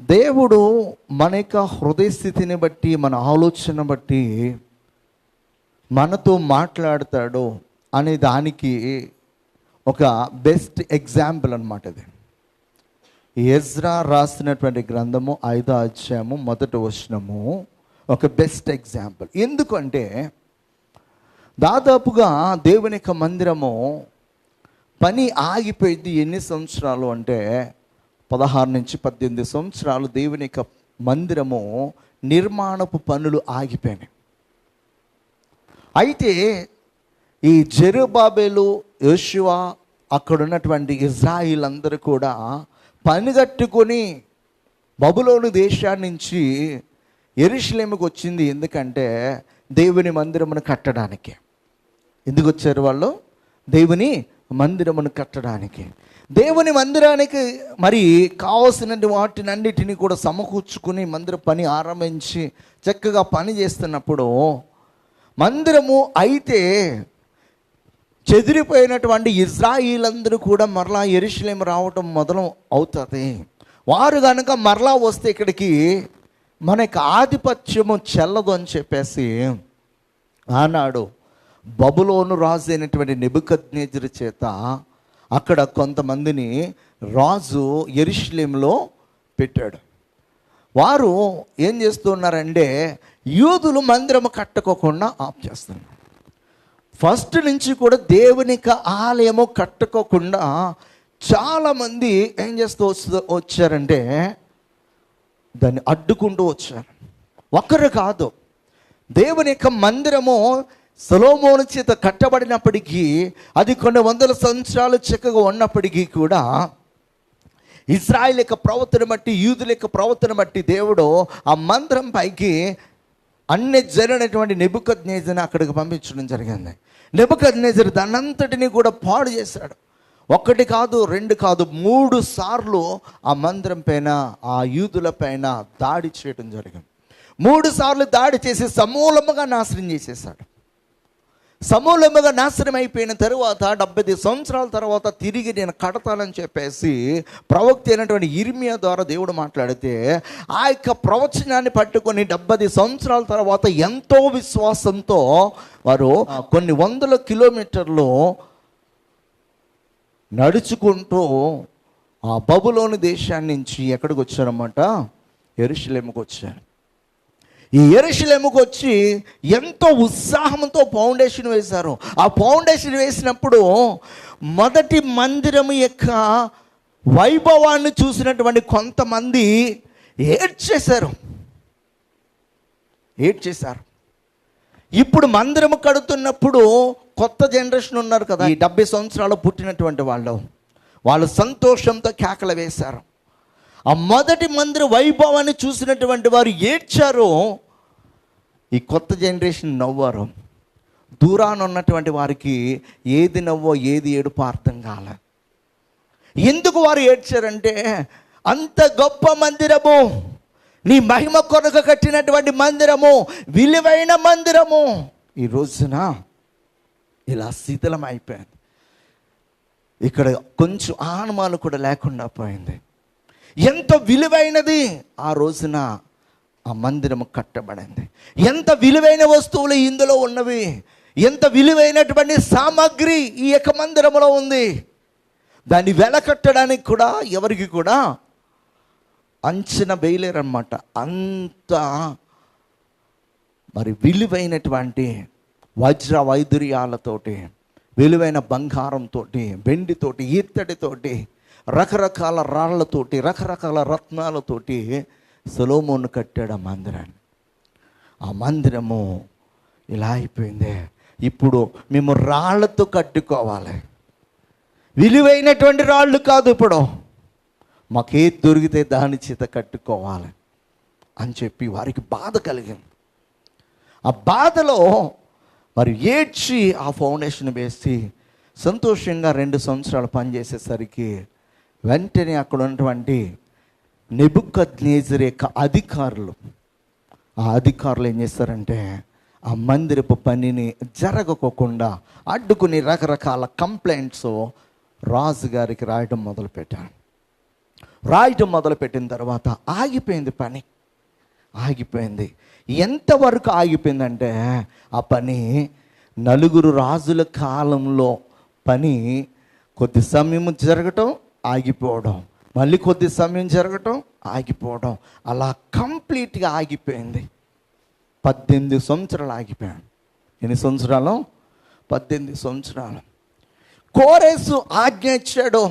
దేవుడు మన యొక్క హృదయ స్థితిని బట్టి మన ఆలోచన బట్టి మనతో మాట్లాడతాడు అనే దానికి ఒక బెస్ట్ ఎగ్జాంపుల్ అనమాట ఇది. ఎజ్రా రాసినటువంటి గ్రంథము ఐదో అధ్యాయము మొదటి వచనము ఒక బెస్ట్ ఎగ్జాంపుల్ ఎందుకంటే దాదాపుగా దేవుని యొక్క మందిరము పని ఆగిపోయింది ఎన్ని సంవత్సరాలు అంటే పదహారు నుంచి పద్దెనిమిది సంవత్సరాలు దేవుని యొక్క మందిరము నిర్మాణపు పనులు ఆగిపోయినాయి. అయితే ఈ జెరుబాబేలు యోశువ అక్కడ ఉన్నటువంటి ఇజ్రాయిల్ అందరూ కూడా పనిగట్టుకొని బబులోను దేశాన్ని నుంచి ఎరుషులేమికి వచ్చింది. ఎందుకంటే దేవుని మందిరమును కట్టడానికి. ఎందుకు వచ్చారు వాళ్ళు? దేవుని మందిరమును కట్టడానికి. దేవుని మందిరానికి మరి కావలసిన వాటిని అన్నిటినీ కూడా సమకూర్చుకుని మందిర పని ఆరంభించి చక్కగా పని చేస్తున్నప్పుడు మందిరము అయితే చెదిరిపోయినటువంటి ఇజ్రాయిలందరూ కూడా మరలా ఎరుషలేం రావటం మొదలు అవుతుంది. వారు కనుక మరలా వస్తే ఇక్కడికి మనకి ఆధిపత్యము చెల్లదు అని చెప్పేసి ఆనాడు బబులోను రాజు అయినటువంటి నెబుకద్నేజరు చేత అక్కడ కొంతమందిని రాజు ఎరుషలేంలో పెట్టాడు. వారు ఏం చేస్తున్నారంటే యూదులు మందిరము కట్టుకోకుండా ఆఫ్ చేస్తున్నారు. ఫస్ట్ నుంచి కూడా దేవునికి ఆలయము కట్టుకోకుండా చాలామంది ఏం చేస్తూ వస్తు వచ్చారంటే దాన్ని అడ్డుకుంటూ వచ్చారు. ఒకరు కాదు దేవుని యొక్క మందిరము సొలోమోను చేత కట్టబడినప్పటికీ అది కొన్ని వందల సంవత్సరాలు చక్కగా ఉన్నప్పటికీ కూడా ఇజ్రాయిల్ యొక్క ప్రవర్తన బట్టి యూదుల యొక్క ప్రవర్తన బట్టి దేవుడు ఆ మంత్రం పైకి అన్ని జరిగినటువంటి నెబుకద్ నేజర్ని అక్కడికి పంపించడం జరిగింది. నెబుకద్ నేజర్ దానంతటిని కూడా పాడు చేశాడు. ఒకటి కాదు రెండు కాదు మూడు సార్లు ఆ మందిరం పైన ఆ యూదుల పైన దాడి చేయడం జరిగింది. మూడు సార్లు దాడి చేసి సమూలముగా నాశనం చేసేసాడు సమూలముగా నాశనం అయిపోయిన తరువాత డెబ్బై సంవత్సరాల తర్వాత తిరిగి నేను కడతానని చెప్పేసి ప్రవక్త అయినటువంటి ఇర్మియా ద్వారా దేవుడు మాట్లాడితే ఆ యొక్క ప్రవచనాన్ని పట్టుకొని డెబ్బై సంవత్సరాల తర్వాత ఎంతో విశ్వాసంతో వారు కొన్ని వందల కిలోమీటర్లు నడుచుకుంటూ ఆ బబులోని దేశాన్ని నుంచి ఎక్కడికి వచ్చారన్నమాట? ఎరుషలేముకు వచ్చారు. ఈ ఎరుషలేముకు వచ్చి ఎంతో ఉత్సాహంతో ఫౌండేషన్ వేశారు. ఆ ఫౌండేషన్ వేసినప్పుడు మొదటి మందిరం యొక్క వైభవాన్ని చూసినటువంటి కొంతమంది ఏడ్చేశారు. ఏడ్చేశారు. ఇప్పుడు మందిరము కడుతున్నప్పుడు కొత్త జనరేషన్ ఉన్నారు కదా. ఈ డెబ్బై సంవత్సరాలు పుట్టినటువంటి వాళ్ళు వాళ్ళు సంతోషంతో కేకలు వేశారు. ఆ మొదటి మందిర వైభవాన్ని చూసినటువంటి వారు ఏడ్చారు ఈ కొత్త జనరేషన్ నవ్వారు. దూరాన ఉన్నటువంటి వారికి ఏది నవ్వో ఏది ఏడుపో అర్థం కాల. ఎందుకు వారు ఏడ్చారంటే అంత గొప్ప మందిరము నీ మహిమ కొరకు కట్టినటువంటి మందిరము విలువైన మందిరము. ఈ రోజున ఇలా శీతలం అయిపోయింది ఇక్కడ కొంచెం ఆనమాలు కూడా లేకుండా పోయింది. ఎంత విలువైనది? ఆ రోజున ఆ మందిరము కట్టబడింది. ఎంత విలువైన వస్తువులు ఇందులో ఉన్నవి? ఎంత విలువైనటువంటి సామాగ్రి ఈ యొక్క మందిరములో ఉంది? దాన్ని వెలకట్టడానికి కూడా ఎవరికి కూడా అంచనా వేయలేరన్నమాట. అంత మరి విలువైనటువంటి వజ్ర వైదుర్యాలతోటి విలువైన బంగారంతో వెండితోటి ఈత్తడితోటి రకరకాల రాళ్ళతోటి రకరకాల రత్నాలతోటి సొలోమోను కట్టాడు ఆ మందిరాన్ని. ఆ మందిరము ఇలా అయిపోయింది. ఇప్పుడు మేము రాళ్ళతో కట్టుకోవాలి. విలువైనటువంటి రాళ్ళు కాదు ఇప్పుడు. మాకేది దొరికితే దాని చేత కట్టుకోవాలి అని చెప్పి వారికి బాధ కలిగింది. ఆ బాధలో మరి ఏడ్చి ఆ ఫౌండేషన్ వేసి సంతోషంగా రెండు సంవత్సరాలు పనిచేసేసరికి వెంటనే అక్కడ ఉన్నటువంటి నెబుకద్నేజర్ యొక్క అధికారులు ఆ అధికారులు ఏం చేస్తారంటే ఆ మందిరపు పనిని జరగకోకుండా అడ్డుకుని రకరకాల కంప్లైంట్స్ రాజుగారికి రాయడం మొదలుపెట్టారు. రాయటం మొదలుపెట్టిన తర్వాత ఆగిపోయింది పని. ఆగిపోయింది. ఎంతవరకు ఆగిపోయిందంటే ఆ పని నలుగురు రాజుల కాలంలో పని కొద్ది సమయం జరగటం ఆగిపోవడం. మళ్ళీ కొద్ది సమయం జరగటం ఆగిపోవడం. అలా కంప్లీట్గా ఆగిపోయింది. పద్దెనిమిది సంవత్సరాలు ఆగిపోయాను. ఎన్ని సంవత్సరాలు? పద్దెనిమిది సంవత్సరాలు. కోరేసు ఆజ్ఞ ఇచ్చాడు.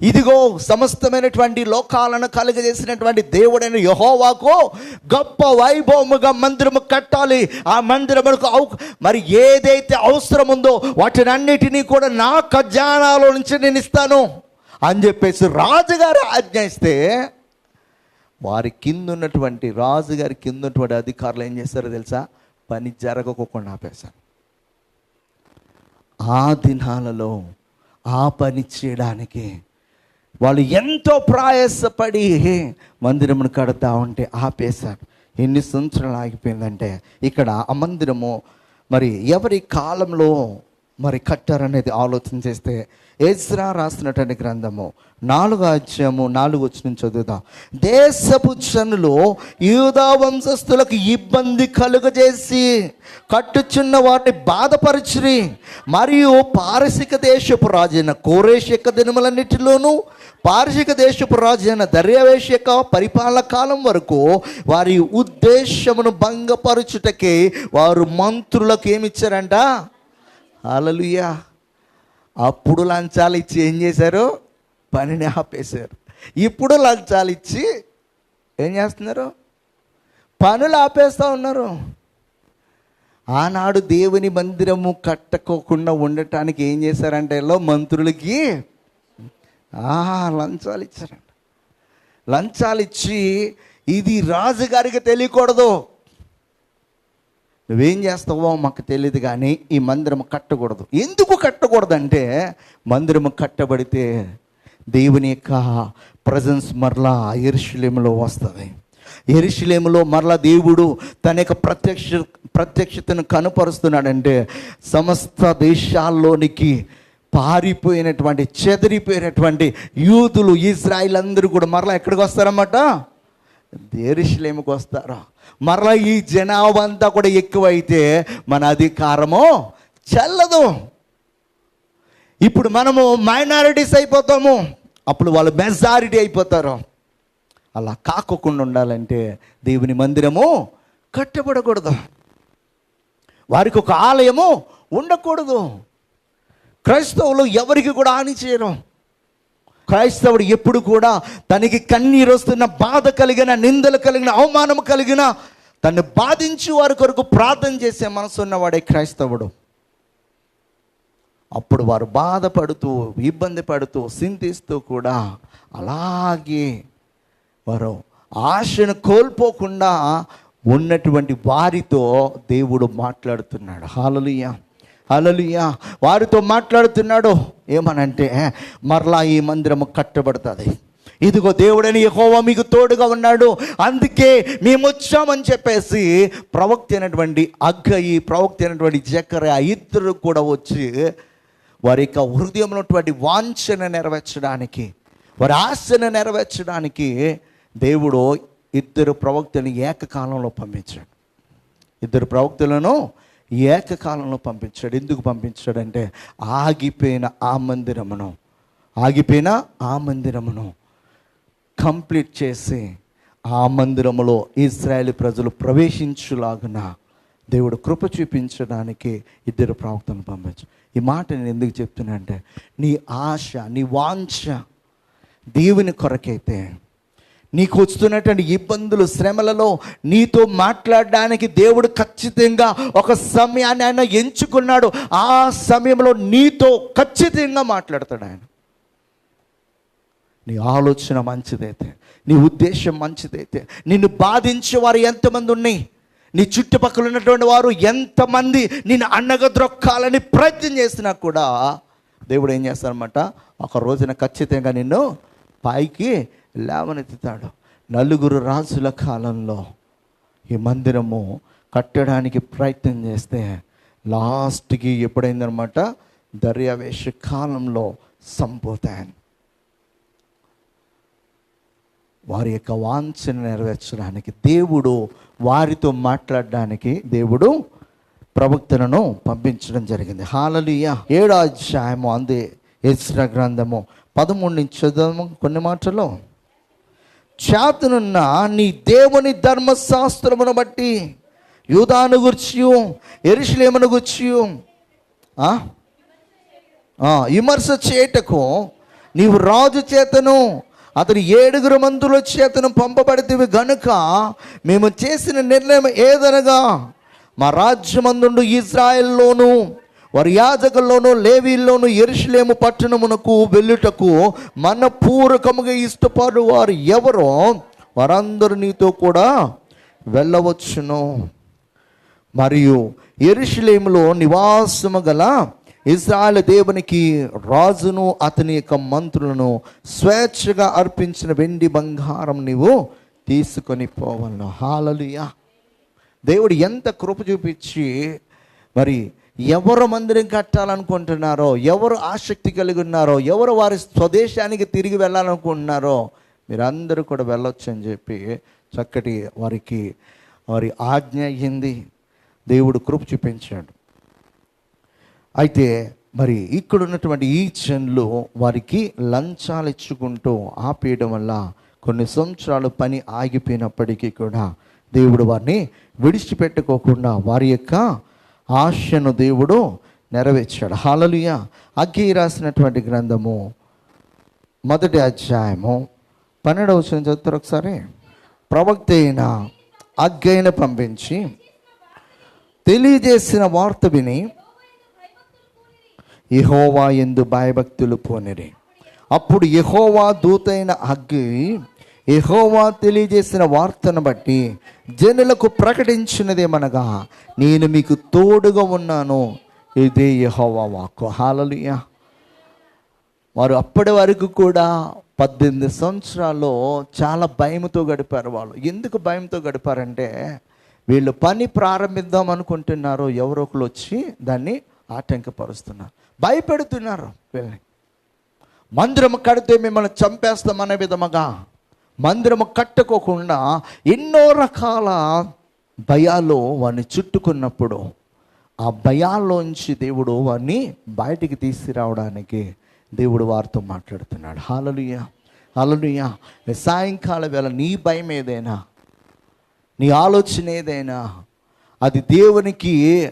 ఇదిగో సమస్తమైనటువంటి లోకాలను కలుగజేసినటువంటి దేవుడైన యహోవాకు గొప్ప వైభవముగా మందిరము కట్టాలి. ఆ మందిరములకు అవు మరి ఏదైతే అవసరం ఉందో వాటినన్నిటినీ కూడా నా ఖజానాలో నుంచి నేను ఇస్తాను. అని చెప్పేసి రాజుగారు ఆజ్ఞ ఇస్తే వారి కింద ఉన్నటువంటి రాజుగారి కింద ఉన్నటువంటి అధికారులు ఏం చేస్తారో తెలుసా? పని జరగకోకుండా ఆపేశారు ఆ దినాలలో ఆ పని చేయడానికి వాళ్ళు ఎంతో ప్రయాసపడి మందిరమును కడతా ఉంటే ఆపేశారు. ఎన్ని సంవత్సరాలు ఆగిపోయిందంటే ఇక్కడ ఆ మందిరము మరి ఎవరి కాలంలో మరి కట్టారనేది ఆలోచన చేస్తే ఏజ్రా రాసినటువంటి గ్రంథము నాలుగు అధ్యాయము నాలుగు వచ్చిన చదువుదాం. దేశపు జనులు యూదా వంశస్థులకు ఇబ్బంది కలుగజేసి కట్టుచున్న వారిని బాధపరిచిరి. మరియు పారసిక దేశపు రాజైన కోరేష్ యొక్క దినములన్నిటిలోనూ పారసిక దేశపు రాజైన దర్యావేష్ యొక్క పరిపాలన కాలం వరకు వారి ఉద్దేశమును భంగపరచుటకే వారు మంత్రులకు ఏమిచ్చారంట? అలలుయా అప్పుడు లంచాలు ఇచ్చి ఏం చేశారు? పనిని ఆపేశారు. ఇప్పుడు లంచాలు ఇచ్చి ఏం చేస్తున్నారు? పనులు ఆపేస్తూ ఉన్నారు. ఆనాడు దేవుని మందిరము కట్టుకోకుండా ఉండటానికి ఏం చేశారంటే మంత్రులకి లంచాలు ఇచ్చారంట. లంచాలు ఇచ్చి ఇది రాజుగారికి తెలియకూడదు. నువ్వేం చేస్తావో మాకు తెలియదు కానీ ఈ మందిరం కట్టకూడదు. ఎందుకు కట్టకూడదంటే మందిరం కట్టబడితే దేవుని యొక్క ప్రజెన్స్ మరలా ఎరుషులేములో వస్తుంది. ఎరుషులేములో మరలా దేవుడు తన యొక్క ప్రత్యక్ష ప్రత్యక్షతను కనుపరుస్తున్నాడంటే సమస్త దేశాల్లోనికి పారిపోయినటువంటి చెదిరిపోయినటువంటి యూతులు ఇజ్రాయిల్ అందరూ కూడా మరలా ఎక్కడికి వస్తారన్నమాట? దేరిశలేముకు వస్తారు? మరలా ఈ జనాభా అంతా కూడా ఎక్కువైతే మన అధికారము చల్లదు. ఇప్పుడు మనము మైనారిటీస్ అయిపోతాము. అప్పుడు వాళ్ళు మెజారిటీ అయిపోతారు. అలా కాకోకుండా ఉండాలంటే దేవుని మందిరము కట్టబడకూడదు. వారికి ఒక ఆలయము ఉండకూడదు. క్రైస్తవులు ఎవరికి కూడా హాని చేయరు. క్రైస్తవుడు ఎప్పుడు కూడా తనకి కన్నీరు వస్తున్న బాధ కలిగిన నిందలు కలిగిన అవమానం కలిగిన తను బాధించి వారి కొరకు ప్రార్థన చేసే మనసు ఉన్నవాడే క్రైస్తవుడు. అప్పుడు వారు బాధపడుతూ ఇబ్బంది పడుతూ చింతిస్తూ కూడా అలాగే వారు ఆశను కోల్పోకుండా ఉన్నటువంటి వారితో దేవుడు మాట్లాడుతున్నాడు. హాలలుయ్య హాలలుయ్య వారితో మాట్లాడుతున్నాడు. ఏమనంటే మరలా ఈ మందిరము కట్టబడుతుంది. ఇదిగో దేవుడని యహోవా మీకు తోడుగా ఉన్నాడు. అందుకే మేము వచ్చామని చెప్పేసి ప్రవక్త అయినటువంటి అగ్గయి ప్రవక్త అయినటువంటి జకర ఇద్దరు కూడా వచ్చి వారి యొక్క హృదయంలోటువంటి వాంఛన వాంఛను నెరవేర్చడానికి వారి ఆశను నెరవేర్చడానికి దేవుడు ఇద్దరు ప్రవక్తలను ఏకకాలంలో పంపించాడు. ఇద్దరు ప్రవక్తలను ఏకకాలంలో పంపించాడు. ఎందుకు పంపించాడంటే ఆగిపోయిన ఆ మందిరమును ఆగిపోయిన ఆ మందిరమును కంప్లీట్ చేసి ఆ మందిరములో ఇస్రాయేలీ ప్రజలు ప్రవేశించులాగున దేవుడు కృప చూపించడానికి ఇద్దరు ప్రవక్తలను పంపించు. ఈ మాట నేను ఎందుకు చెప్తున్నా అంటే నీ ఆశ నీ వాంఛ దేవుని కొరకైతే నీకు వస్తున్నటువంటి ఇబ్బందులు శ్రమలలో నీతో మాట్లాడడానికి దేవుడు ఖచ్చితంగా ఒక సమయాన్ని ఆయన ఎంచుకున్నాడు. ఆ సమయంలో నీతో ఖచ్చితంగా మాట్లాడతాడు ఆయన. నీ ఆలోచన మంచిదైతే నీ ఉద్దేశం మంచిదైతే నిన్ను బాధించే వారు ఎంతమంది ఉన్నాయి? నీ చుట్టుపక్కల ఉన్నటువంటి వారు ఎంతమంది? నిన్ను అన్నగ ద్రొక్కాలని ప్రయత్నం చేసినా కూడా దేవుడు ఏం చేస్తారనమాట ఒక రోజున ఖచ్చితంగా నిన్ను పైకి లేవనెత్తుతాడు. నలుగురు రాజుల కాలంలో ఈ మందిరము కట్టడానికి ప్రయత్నం చేస్తే లాస్ట్కి ఎప్పుడైందనమాట? దర్యావేష కాలంలో సంపోతాయని. వారి యొక్క వాంఛను నెరవేర్చడానికి దేవుడు వారితో మాట్లాడడానికి దేవుడు ప్రవక్తలను పంపించడం జరిగింది. హాలలియ. ఏడో అధ్యాయము అందే ఎస్ర గ్రంథము పదమూడు నుంచి చదువు కొన్ని మాటలు. చేతనున్న నీ దేవుని ధర్మశాస్త్రమును బట్టి యూదాను గుర్చి ఎరుషులేమును గుర్చి విమర్శ చేయటకు నీవు రాజు చేతను అతని ఏడుగురు మందుల చేతను పంపబడితే గనుక మేము చేసిన నిర్ణయం ఏదనగా మా రాజ్యమందుండు ఇజ్రాయెల్లోనూ వారు యాజకుల్లోను లేవీల్లోను ఎరుషులేము పట్టణమునకు వెళ్ళుటకు మనపూర్వకముగా ఇష్టపడు వారు ఎవరో వారందరూ నీతో కూడా వెళ్ళవచ్చును. మరియు ఎరుషులేములో నివాసము గల ఇజ్రాయల్ దేవునికి రాజును అతని యొక్క మంత్రులను స్వేచ్ఛగా అర్పించిన వెండి బంగారం నీవు తీసుకొని పోవలను. హాలలుయా. దేవుడు ఎంత కృప చూపించి మరి ఎవరు మందిరం కట్టాలనుకుంటున్నారో ఎవరు ఆసక్తి కలిగి ఉన్నారో ఎవరు వారి స్వదేశానికి తిరిగి వెళ్ళాలనుకుంటున్నారో మీరందరూ కూడా వెళ్ళొచ్చు అని చెప్పి చక్కటి వారికి వారి ఆజ్ఞ అయ్యింది. దేవుడు కృప చూపించాడు. అయితే మరి ఇక్కడ ఉన్నటువంటి ఈ చెన్లు వారికి లంచాలు ఇచ్చుకుంటూ ఆపేయడం వల్ల కొన్ని సంవత్సరాలు పని ఆగిపోయినప్పటికీ కూడా దేవుడు వారిని విడిచిపెట్టుకోకుండా వారి యొక్క ఆశను దేవుడు నెరవేర్చాడు. హాలలుయ అగ్గి రాసినటువంటి గ్రంథము మొదటి అధ్యాయము పన్నెండవ వచ్చిన చదువుతారు ఒకసారి? ప్రవక్త అయిన అగ్గైన పంపించి తెలియజేసిన వార్త విని యహోవా ఎందు భయభక్తులు పోనిరి. అప్పుడు యహోవా దూతైన అగ్గి యహోవా తెలియజేసిన వార్తను బట్టి జనులకు ప్రకటించినదేమనగా నేను మీకు తోడుగా ఉన్నాను. ఇదే యహోవా వాక్కు. హాలలుయ. వారు అప్పటి వరకు కూడా పద్దెనిమిది సంవత్సరాల్లో చాలా భయంతో గడిపారు వాళ్ళు. ఎందుకు భయంతో గడిపారంటే వీళ్ళు పని ప్రారంభిద్దాం అనుకుంటున్నారు ఎవరో ఒకరు వచ్చి దాన్ని ఆటంకపరుస్తున్నారు. భయపెడుతున్నారు వీళ్ళని. మందిరం కడితే మిమ్మల్ని చంపేస్తామనే విధముగా మందిరము కట్టుకోకుండా ఎన్నో రకాల భయాలు వారిని చుట్టుకున్నప్పుడు ఆ భయాల్లోంచి దేవుడు వారిని బయటికి తీసుకురావడానికి దేవుడు వారితో మాట్లాడుతున్నాడు. హాలలుయ హాలలుయ సాయంకాల వేళ నీ భయం ఏదైనా నీ ఆలోచన ఏదైనా అది దేవునికి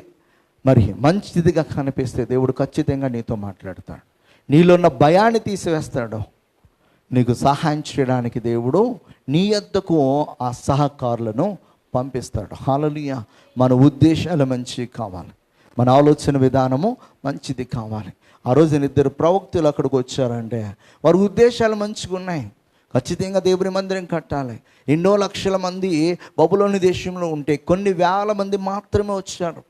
మరి మంచిదిగా కనిపిస్తే దేవుడు ఖచ్చితంగా నీతో మాట్లాడతాడు. నీలో ఉన్న భయాన్ని తీసివేస్తాడు. నీకు సహాయం చేయడానికి దేవుడు నీ యొద్దకు ఆ సహకారులను పంపిస్తాడు. హాలలుయ మన ఉద్దేశాలు మంచివి కావాలి. మన ఆలోచన విధానము మంచిది కావాలి. ఆ రోజున ఇద్దరు ప్రవక్తులు అక్కడికి వచ్చారంటే వారి ఉద్దేశాలు మంచిగా ఉన్నాయి. ఖచ్చితంగా దేవుని మందిరం కట్టాలి. ఎన్నో లక్షల మంది బబులోని దేశంలో ఉంటే కొన్ని వేల మంది మాత్రమే వచ్చారు.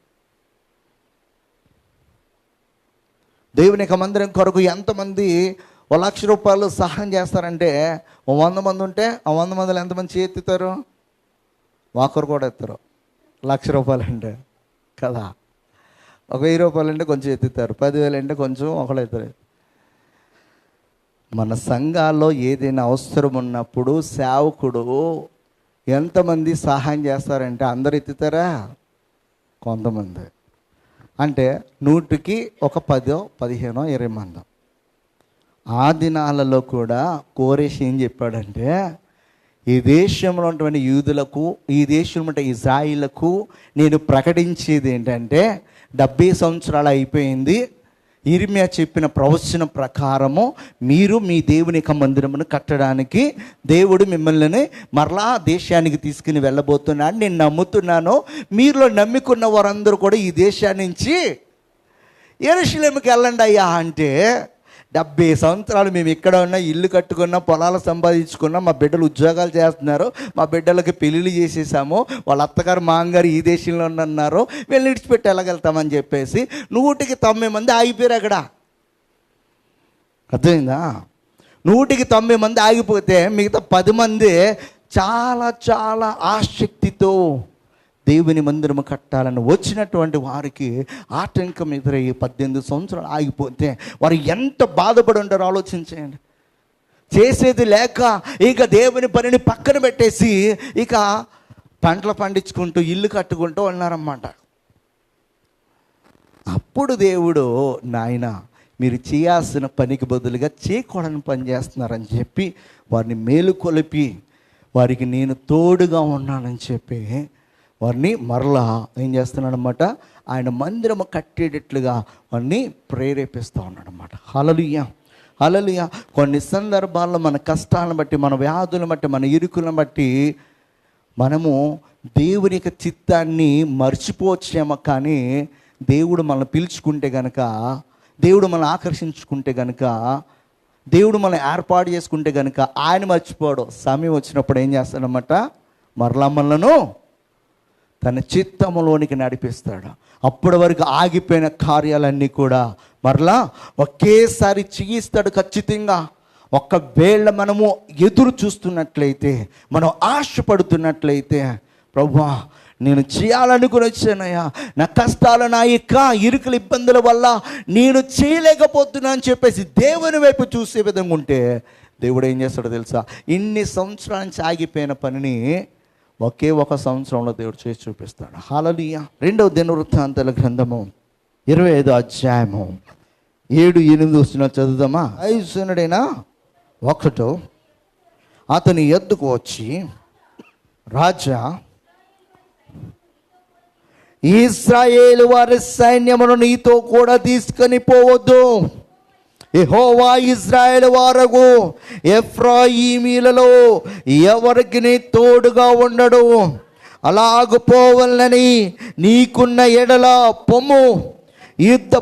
దేవుని యొక్క మందిరం కొరకు ఎంతమంది ఓ లక్ష రూపాయలు సహాయం చేస్తారంటే ఓ వంద మంది ఉంటే ఆ వంద మందిలో ఎంతమంది ఎత్తుతారు? ఒకరు కూడా ఎత్తారు. లక్ష రూపాయలు అంటే కదా. ఒక వెయ్యి రూపాయలు అంటే కొంచెం ఎత్తుతారు. పదివేలు అంటే కొంచెం ఒకళ్ళు ఎత్తారు. మన సంఘాల్లో ఏదైనా అవసరం ఉన్నప్పుడు సేవకుడు ఎంతమంది సహాయం చేస్తారంటే అందరు ఎత్తుతారా? కొంతమంది. అంటే నూటికి ఒక పదో పదిహేనో ఇరవై మందో. ఆ దినాలలో కూడా కోరేష్ ఏం చెప్పాడంటే ఈ దేశంలో ఉన్నటువంటి యూదులకు ఈ దేశంలో ఉంటే ఇజ్రాయిలకు నేను ప్రకటించేది ఏంటంటే డెబ్బై సంవత్సరాలు అయిపోయింది. ఇరిమియా చెప్పిన ప్రవచనం ప్రకారము మీరు మీ దేవుని యొక్క మందిరమును కట్టడానికి దేవుడు మిమ్మల్ని మరలా దేశానికి తీసుకుని వెళ్ళబోతున్నాడు. నేను నమ్ముతున్నాను. మీరులో నమ్ముకున్న వారందరూ కూడా ఈ దేశాన్నించి నుంచి వెళ్ళండి అయ్యా అంటే డెబ్బై సంవత్సరాలు మేము ఇక్కడ ఉన్న ఇల్లు కట్టుకున్నా పొలాలు సంపాదించుకున్నా మా బిడ్డలు ఉద్యోగాలు చేస్తున్నారు. మా బిడ్డలకి పెళ్ళిళ్ళు చేసేసాము. వాళ్ళ అత్తగారు మాంగారు ఈ దేశంలో ఉన్నారు. వీళ్ళని విడిచిపెట్టి వెళ్ళగలుగుతామని చెప్పేసి నూటికి తొంభై మంది ఆగిపోయారు అక్కడ. అర్థమైందా? నూటికి తొంభై మంది ఆగిపోతే మిగతా పది మంది చాలా చాలా ఆసక్తితో దేవుని మందిరము కట్టాలని వచ్చినటువంటి వారికి ఆటంకం ఎదురయ్యి పద్దెనిమిది సంవత్సరాలు ఆగిపోతే వారు ఎంత బాధపడి ఉంటారో ఆలోచించేయండి. చేసేది లేక ఇక దేవుని పనిని పక్కన పెట్టేసి ఇక పంటలు పండించుకుంటూ ఇల్లు కట్టుకుంటూ ఉన్నారన్నమాట. అప్పుడు దేవుడు నాయన మీరు చేయాల్సిన పనికి బదులుగా చేయకూడని పని చేస్తున్నారని చెప్పి వారిని మేలుకొలిపి వారికి నేను తోడుగా ఉన్నానని చెప్పి వారిని మరలా ఏం చేస్తున్నాడనమాట ఆయన మందిరము కట్టేటట్లుగా వారిని ప్రేరేపిస్తూ ఉన్నాడనమాట హలలుయ హలలుయ కొన్ని సందర్భాల్లో మన కష్టాలను బట్టి మన వ్యాధులను బట్టి మన ఇరుకులను బట్టి మనము దేవుని యొక్క చిత్తాన్ని మర్చిపోవచ్చేమో కానీ దేవుడు మనల్ని పిలుచుకుంటే గనక దేవుడు మనల్ని ఆకర్షించుకుంటే గనక దేవుడు మనల్ని ఏర్పాటు చేసుకుంటే గనక ఆయన మర్చిపోవడం సమయం వచ్చినప్పుడు ఏం చేస్తాడనమాట మరలా మనలను తన చిత్తములోనికి నడిపిస్తాడు. అప్పటి వరకు ఆగిపోయిన కార్యాలన్నీ కూడా మరలా ఒకేసారి చేయిస్తాడు ఖచ్చితంగా. ఒకవేళ మనము ఎదురు చూస్తున్నట్లయితే మనం ఆశపడుతున్నట్లయితే ప్రభా నేను చేయాలనుకుని వచ్చానయ్యా. నా కష్టాలు నా యొక్క ఇరుకుల ఇబ్బందుల వల్ల నేను చేయలేకపోతున్నా అని చెప్పేసి దేవుని వైపు చూసే విధంగా ఉంటే దేవుడు ఏం చేస్తాడో తెలుసా? ఇన్ని సంవత్సరాల నుంచి ఆగిపోయిన పనిని ఒకే ఒక సంవత్సరంలో దేవుడు చేసి చూపిస్తాడు. హాలనీయ రెండవ దినవృత్తాంతాల గ్రంథము ఇరవై ఐదు అధ్యాయము. ఏడు ఎనిమిది వచ్చిన చదువుదామా? ఐదునడైనా ఒకటో అతని ఎద్దుకు వచ్చి రాజా ఇస్రాయేలు వారి సైన్యమును నీతో కూడా తీసుకొని పోవద్దు. యహోవా ఇజ్రాయేల్ వారగు ఎఫ్రాయిమీలలో ఎవరికి నీ తోడుగా ఉండడు? అలాగు పోవాలని నీకున్న ఎడల పొమ్ము యుద్ధ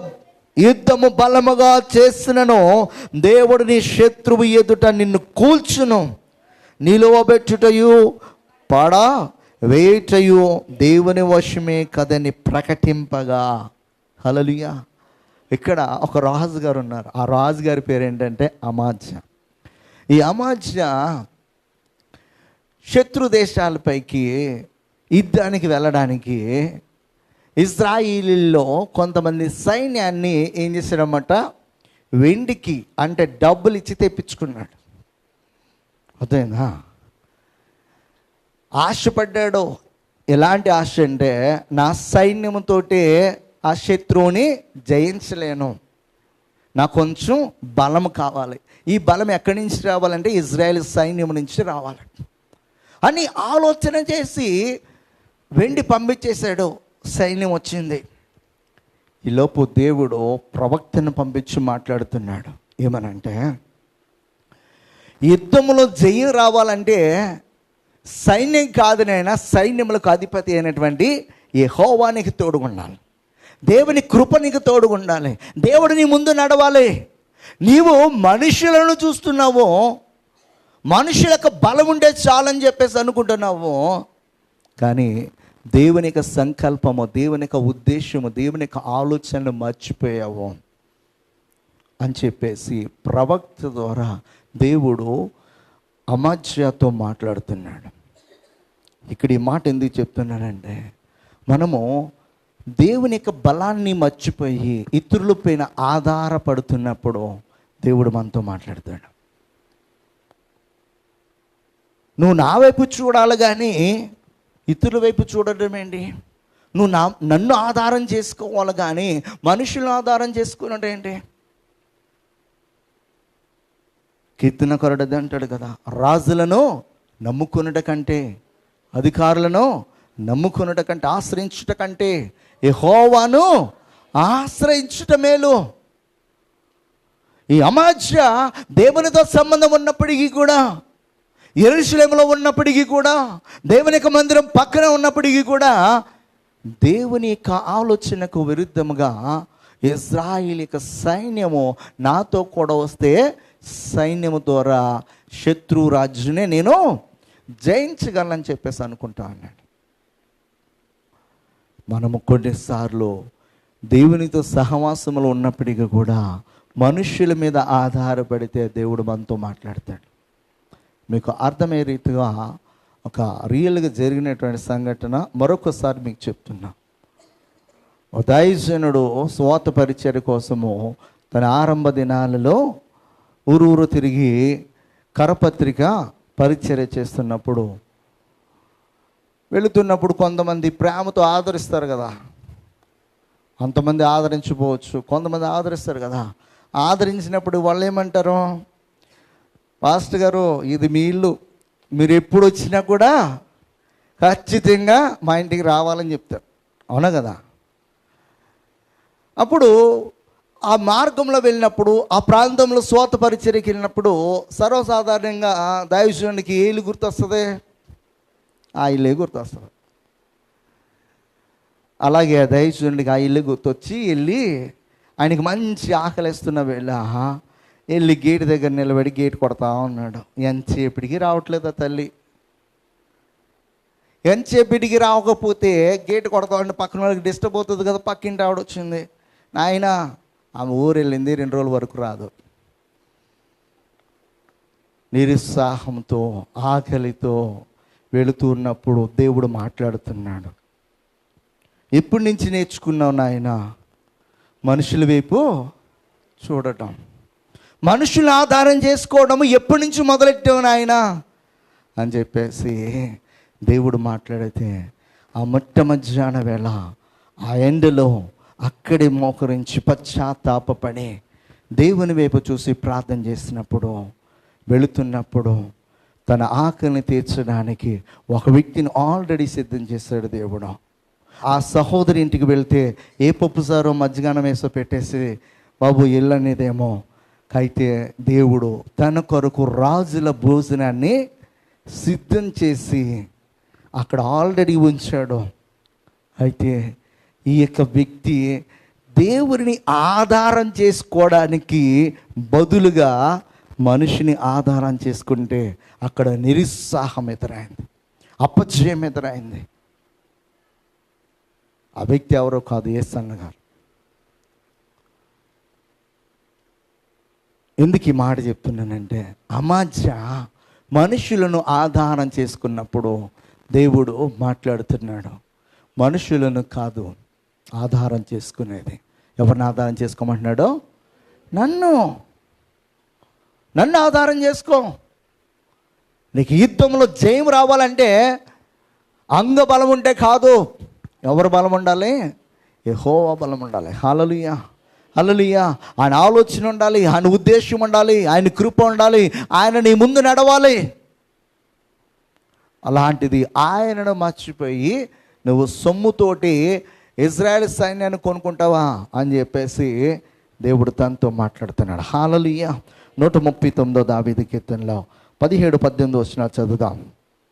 యుద్ధము బలముగా చేసినను దేవుడు నీ శత్రువు ఎదుట నిన్ను కూల్చును. నిలువబెట్టుటయు పడా వేటయు దేవుని వశమే కదని ప్రకటింపగా. హలలుయా ఇక్కడ ఒక రాజు గారు ఉన్నారు. ఆ రాజు గారి పేరు ఏంటంటే అమాజ్య. ఈ అమాజ్య శత్రు దేశాలపైకి యుద్ధానికి వెళ్ళడానికి ఇజ్రాయిలీల్లో కొంతమంది సైన్యాన్ని ఏం చేశాడనమాట వెండికి అంటే డబ్బులు ఇచ్చి తెప్పించుకున్నాడు. అదేనా ఆశపడ్డాడు. ఎలాంటి ఆశ అంటే నా సైన్యముతోటే ఆ శత్రువుని జయించలేను. నాకు కొంచెం బలం కావాలి. ఈ బలం ఎక్కడి నుంచి రావాలంటే ఇజ్రాయెల్ సైన్యం నుంచి రావాలి. అని ఆలోచన చేసి వెండి పంపించేశాడు. సైన్యం వచ్చింది. ఈలోపు దేవుడు ప్రవక్తను పంపించి మాట్లాడుతున్నాడు. ఏమనంటే యుద్ధంలో జయం రావాలంటే సైన్యం కాదునైనా సైన్యములకు అధిపతి అయినటువంటి ఈ హోవానికి దేవుని కృప నీకు తోడు ఉండాలి. దేవుడు నీ ముందు నడవాలి. నీవు మనుషులను చూస్తున్నావు మనుషులకు బలం ఉంటే చాలని చెప్పేసి అనుకుంటున్నావు కానీ దేవుని యొక్క సంకల్పము దేవుని యొక్క ఉద్దేశము దేవుని యొక్క ఆలోచనలు మర్చిపోయావు అని చెప్పేసి ప్రవక్త ద్వారా దేవుడు అమాజ్యతో మాట్లాడుతున్నాడు. ఇక్కడ ఈ మాట ఎందుకు చెప్తున్నాడంటే మనము దేవుని యొక్క బలాన్ని మర్చిపోయి ఇతరుల పైన ఆధారపడుతున్నప్పుడు దేవుడు మనతో మాట్లాడతాడు. నువ్వు నా వైపు చూడాలి కానీ ఇతరుల వైపు చూడడం ఏంటి? నువ్వు నా నన్ను ఆధారం చేసుకోవాలి కానీ మనుషులను ఆధారం చేసుకున్నట్టు ఏంటి? కీర్తనకరుడది అంటాడు కదా రాజులను నమ్ముకున్నట కంటే అధికారులను నమ్ముకున్నట కంటే ఆశ్రయించుట కంటే యహోవాను ఆశ్రయించుట మేలు. ఈ అమాజ్య దేవునితో సంబంధం ఉన్నప్పటికీ కూడా ఎరుశలేములో ఉన్నప్పటికీ కూడా దేవుని యొక్క మందిరం పక్కన ఉన్నప్పటికీ కూడా దేవుని యొక్క ఆలోచనకు విరుద్ధముగా ఇజ్రాయిల్ యొక్క సైన్యము నాతో కూడా వస్తే సైన్యము ద్వారా శత్రు రాజునే నేను జయించగలనని చెప్పేసి అనుకుంటా అన్నాడు. మనము కొన్నిసార్లు దేవునితో సహవాసములు ఉన్నప్పటికీ కూడా మనుష్యుల మీద ఆధారపడితే దేవుడు మనతో మాట్లాడతాడు. మీకు అర్థమయ్యే రీతిగా ఒక రియల్గా జరిగినటువంటి సంఘటన మరొకసారి మీకు చెప్తున్నా. ఒక స్వాత పరిచయ కోసము తన ఆరంభ దినాలలో ఊరు ఊరు తిరిగి కరపత్రిక పరిచర్య చేస్తున్నప్పుడు వెళుతున్నప్పుడు కొంతమంది ప్రేమతో ఆదరిస్తారు కదా. కొంతమంది ఆదరించకపోవచ్చు కొంతమంది ఆదరిస్తారు కదా. ఆదరించినప్పుడు వాళ్ళు ఏమంటారు? పాస్టర్ గారు ఇది మీ ఇల్లు. మీరు ఎప్పుడు వచ్చినా కూడా ఖచ్చితంగా మా ఇంటికి రావాలని చెప్తారు. అవునా కదా? అప్పుడు ఆ మార్గంలో వెళ్ళినప్పుడు ఆ ప్రాంతంలో స్వాత పరిచర్యకి వెళ్ళినప్పుడు సర్వసాధారణంగా దైవజనునికి ఏలు గుర్తొస్తుంది? ఆ ఇల్లే గుర్తొస్తుంది. అలాగే దయచూరుడికి ఆ ఇల్లు గుర్తొచ్చి వెళ్ళి ఆయనకి మంచి ఆకలిస్తున్న వేళ వెళ్ళి గేట్ దగ్గర నిలబడి గేట్ కొడతా ఉన్నాడు. ఎంతసేపటికి రావట్లేదు ఆ తల్లి? ఎంతసేపటికి రావకపోతే గేట్ కొడతా ఉంటే పక్కన వాళ్ళకి డిస్టర్బ్ అవుతుంది కదా పక్కింటి ఆవిడ వచ్చింది. నాయన ఆమె ఊరు వెళ్ళింది రెండు రోజుల వరకు రాదు. నిరుత్సాహంతో ఆకలితో వెళుతూ ఉన్నప్పుడు దేవుడు మాట్లాడుతున్నాడు. ఎప్పటి నుంచి నేర్చుకున్నావు నాయన? మనుషుల వైపు చూడటం. మనుషులు ఆధారం చేసుకోవడం ఎప్పటి నుంచి మొదలెట్టావు నాయన? అని చెప్పేసి దేవుడు మాట్లాడితే ఆ మొట్ట మధ్యాహ్న వేళ ఆ ఎండలో అక్కడే మోకరించి పశ్చాత్తాపడి దేవుని వైపు చూసి ప్రార్థన చేసినప్పుడు వెళుతున్నప్పుడు తన ఆకలిని తీర్చడానికి ఒక వ్యక్తిని ఆల్రెడీ సిద్ధం చేశాడు దేవుడు. ఆ సహోదరి ఇంటికి వెళ్తే ఏ పప్పు సారో మజ్జిగానం వేసో పెట్టేసి బాబు ఇల్లు అనేదేమో. అయితే దేవుడు తన కొరకు రాజుల భోజనాన్ని సిద్ధం చేసి అక్కడ ఆల్రెడీ ఉంచాడు. అయితే ఈ యొక్క వ్యక్తి దేవుడిని ఆధారం చేసుకోవడానికి బదులుగా మనిషిని ఆధారం చేసుకుంటే అక్కడ నిరుత్సాహం ఎదురైంది అపజయం ఎదురైంది. ఆ వ్యక్తి ఎవరో కాదు ఏ గారు. ఎందుకు ఈ మాట చెప్తున్నానంటే అమాజ్య మనుషులను ఆధారం చేసుకున్నప్పుడు దేవుడు మాట్లాడుతున్నాడు మనుషులను కాదు ఆధారం చేసుకునేది. ఎవరిని ఆధారం చేసుకోమంటున్నాడో? నన్ను. నన్ను ఆధారం చేసుకో. నీకు యుద్ధంలో జయం రావాలంటే అంగ బలం ఉంటే కాదు. ఎవరు బలం ఉండాలి? యెహోవా బలం ఉండాలి. హలలుయా హల్లెలూయా. ఆయన ఆలోచన ఉండాలి ఆయన ఉద్దేశం ఉండాలి ఆయన కృప ఉండాలి ఆయన నీ ముందు నడవాలి. అలాంటిది ఆయనను మర్చిపోయి నువ్వు సొమ్ముతోటి ఇజ్రాయెల్ సైన్యాన్ని కొనుక్కుంటావా అని చెప్పేసి దేవుడు తనతో మాట్లాడుతున్నాడు. హాలలియ నూట ముప్పై తొమ్మిదో దావేది కీర్తనలో పదిహేడు పద్దెనిమిది వచ్చిన చదువుదాం.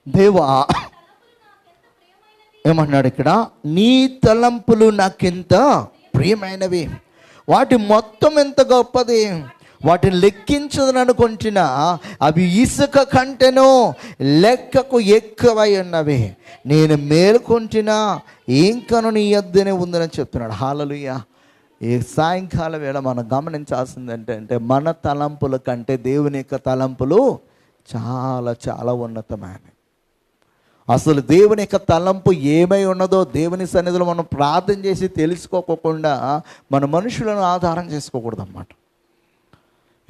దేవా ఏమన్నాడు ఇక్కడ? నీ తలంపులు నాకెంత ప్రియమైనవి. వాటి మొత్తం ఎంత గొప్పది. వాటిని లెక్కించదని అవి ఇసుక కంటేనో లెక్కకు ఎక్కువై ఉన్నవి. నేను మేలుకుంటున్నా. ఇంకను నీ యొద్దనే ఉందని చెప్తున్నాడు. హాలలుయ్యా ఈ సాయంకాల వేళ మనం గమనించాల్సింది ఏంటంటే మన తలంపుల కంటే దేవుని యొక్క తలంపులు చాలా చాలా ఉన్నతమైనవి. అసలు దేవుని యొక్క తలంపు ఏమై ఉన్నదో దేవుని సన్నిధిలో మనం ప్రార్థన చేసి తెలుసుకోకుండా మన మనుషులను ఆధారం చేసుకోకూడదు అన్నమాట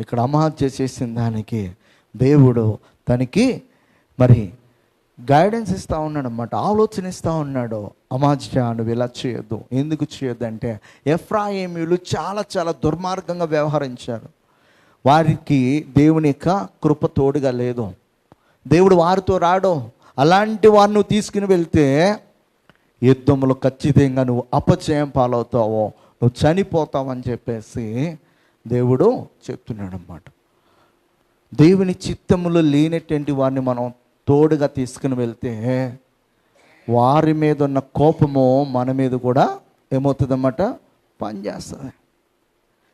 ఇక్కడ అమహత్య చేసిన దానికి దేవుడు తనకి మరి గైడెన్స్ ఇస్తూ ఉన్నాడు అన్నమాట. ఆలోచన ఇస్తూ ఉన్నాడు. అమాజ్యా నువ్వు ఇలా చేయొద్దు. ఎందుకు చేయొద్దు అంటే ఎఫ్రాయిమీలు చాలా చాలా దుర్మార్గంగా వ్యవహరించారు. వారికి దేవుని యొక్క కృప తోడుగా లేదు. దేవుడు వారితో రాడు. అలాంటి వారిని తీసుకుని వెళ్తే యుద్ధంలో ఖచ్చితంగా నువ్వు అపచయం పాలవుతావో నువ్వు చనిపోతావు అని చెప్పేసి దేవుడు చెప్తున్నాడు అన్నమాట. దేవుని చిత్తములో లేనటువంటి వారిని మనం తోడుగా తీసుకుని వెళ్తే వారి మీద ఉన్న కోపము మన మీద కూడా ఏమవుతుందన్నమాట? పనిచేస్తుంది.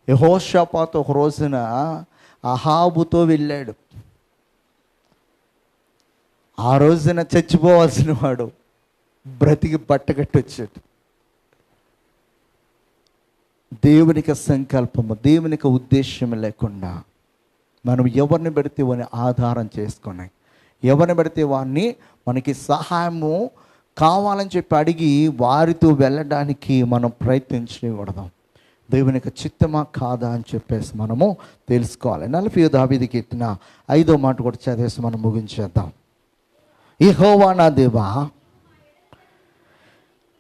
యహోషపాత్ ఒక రోజున అహాబుతో వెళ్ళాడు. ఆ రోజున చచ్చిపోవాల్సిన వాడు బ్రతికి బట్టగట్టి వచ్చాడు దేవునికి సంకల్పము దేవునికి ఉద్దేశం లేకుండా మనం ఎవరిని పెడితే వారిని ఆధారం చేసుకున్నాయి ఎవరిని పెడితే వారిని మనకి సహాయము కావాలని చెప్పి అడిగి వారితో వెళ్ళడానికి మనం ప్రయత్నించకూడదాం దేవుని యొక్క చిత్తమా కాదా అని చెప్పేసి మనము తెలుసుకోవాలి. నలభై దావిది కీర్తన ఐదో మాట కూడా చదివేసి మనం ముగించేద్దాం. ఈ హోవా నా దేవా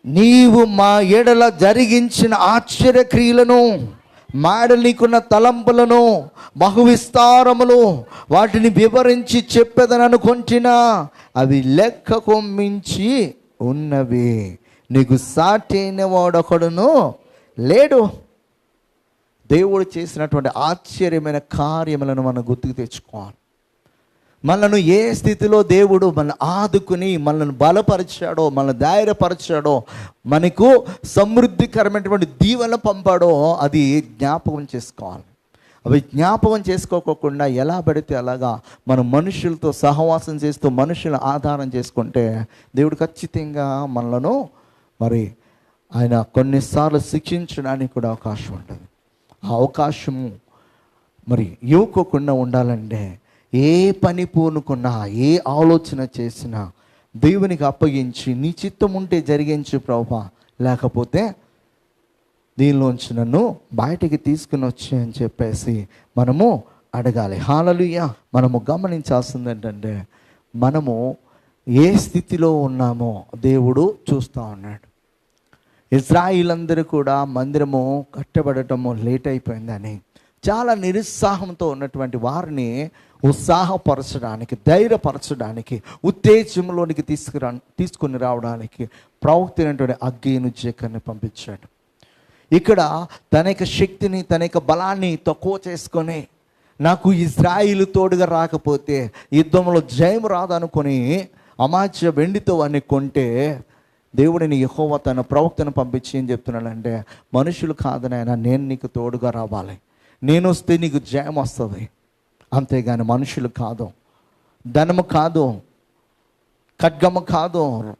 నీవు మా ఎడల జరిగించిన ఆశ్చర్యక్రియలను మాడ నీకున్న తలంపులను బహువిస్తారములు వాటిని వివరించి చెప్పేదననుకొంటినా అవి లెక్కకు మించి ఉన్నవి. నీకు సాటి అయిన వాడొకడును లేడు. దేవుడు చేసినటువంటి ఆశ్చర్యమైన కార్యములను మనం గుర్తుకు తెచ్చుకోవాలి. మనను ఏ స్థితిలో దేవుడు మన ఆదుకుని మనల్ని బలపరిచాడో మనల్ని ధైర్యపరిచాడో మనకు సమృద్ధికరమైనటువంటి దీవెన పంపాడో అది జ్ఞాపకం చేసుకోవాలి. అవి జ్ఞాపకం చేసుకోకుండా ఎలా పడితే అలాగా మనం మనుషులతో సహవాసం చేస్తూ మనుషుల ఆధారం చేసుకుంటే దేవుడు ఖచ్చితంగా మనలను మరి ఆయన కొన్నిసార్లు శిక్షించడానికి కూడా అవకాశం ఉంటుంది. ఆ అవకాశము మరి ఇవ్వకోకుండా ఉండాలంటే ఏ పని పూనుకున్నా ఏ ఆలోచన చేసినా దేవునికి అప్పగించి నీ చిత్తం ఉంటే జరిగించు ప్రభా. లేకపోతే దీనిలోంచి నన్ను బయటికి తీసుకుని వచ్చి అని చెప్పేసి మనము అడగాలి. హాలలుయ. మనము గమనించాల్సింది ఏంటంటే మనము ఏ స్థితిలో ఉన్నామో దేవుడు చూస్తూ ఉన్నాడు. ఇజ్రాయిలందరూ కూడా మందిరము కట్టబడటము లేట్ అయిపోయిందని చాలా నిరుత్సాహంతో ఉన్నటువంటి వారిని ఉత్సాహపరచడానికి ధైర్యపరచడానికి ఉత్తేజంలోనికి తీసుకురా తీసుకుని రావడానికి ప్రవక్తినటువంటి అగ్గేను జేకర్ని పంపించాడు. ఇక్కడ తన యొక్క శక్తిని తన యొక్క బలాన్ని తక్కువ చేసుకొని నాకు ఇజ్రాయిల్ తోడుగా రాకపోతే యుద్ధంలో జయం రాదనుకొని అమాచ్య వెండితో వాడిని కొంటే దేవుడిని యహోవ తన ప్రవక్తను పంపించి ఏం చెప్తున్నాడంటే మనుషులు కాదు నాయన నేను నీకు తోడుగా రావాలి. నేను వస్తే నీకు జయం వస్తుంది అంతేగాని మనుషులు కాదు. ధనము కాదు. ఖడ్గము కాదు.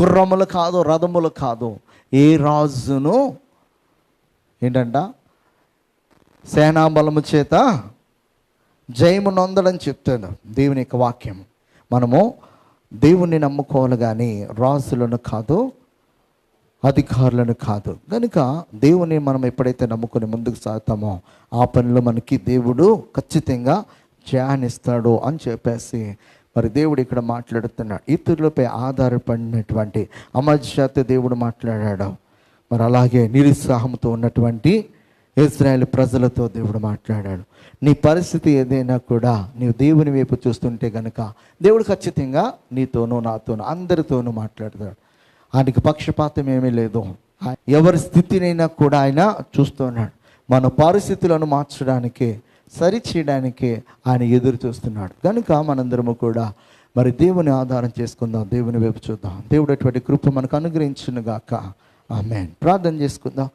గుర్రములు కాదు. రథములు కాదు. ఏ రాజును ఏంటంట? సేనాబలము చేత జయము నొందడని చెప్తాడు దేవుని యొక్క వాక్యం మనము దేవుణ్ణి నమ్ముకోవాలి కానీ రాజులను కాదు. అధికారులను కాదు. కనుక దేవుని మనం ఎప్పుడైతే నమ్ముకొని ముందుకు సాగుతామో ఆ పనిలో మనకి దేవుడు ఖచ్చితంగా ధ్యానిస్తాడు అని చెప్పేసి మరి దేవుడు ఇక్కడ మాట్లాడుతున్నాడు. ఇతరులపై ఆధారపడినటువంటి అమర్జాత దేవుడు మాట్లాడాడు. మరి అలాగే నిరుత్సాహంతో ఉన్నటువంటి ఇజ్రాయెల్ ప్రజలతో దేవుడు మాట్లాడాడు. నీ పరిస్థితి ఏదైనా కూడా నీవు దేవుని వైపు చూస్తుంటే గనుక దేవుడు ఖచ్చితంగా నీతోనూ నాతోనూ అందరితోనూ మాట్లాడతాడు. ఆయనకి పక్షపాతం ఏమీ లేదు. ఎవరి స్థితినైనా కూడా ఆయన చూస్తున్నాడు మన పరిస్థితులను మార్చడానికి సరి చేయడానికి ఆయన ఎదురు చూస్తున్నాడు. కనుక మనందరము కూడా మరి దేవుని ఆధారం చేసుకుందాం. దేవుని వైపు చూద్దాం. దేవుడు అటువంటి కృప మనకు అనుగ్రహించునుగాక. ఆమెన్. ప్రార్థన చేసుకుందాం.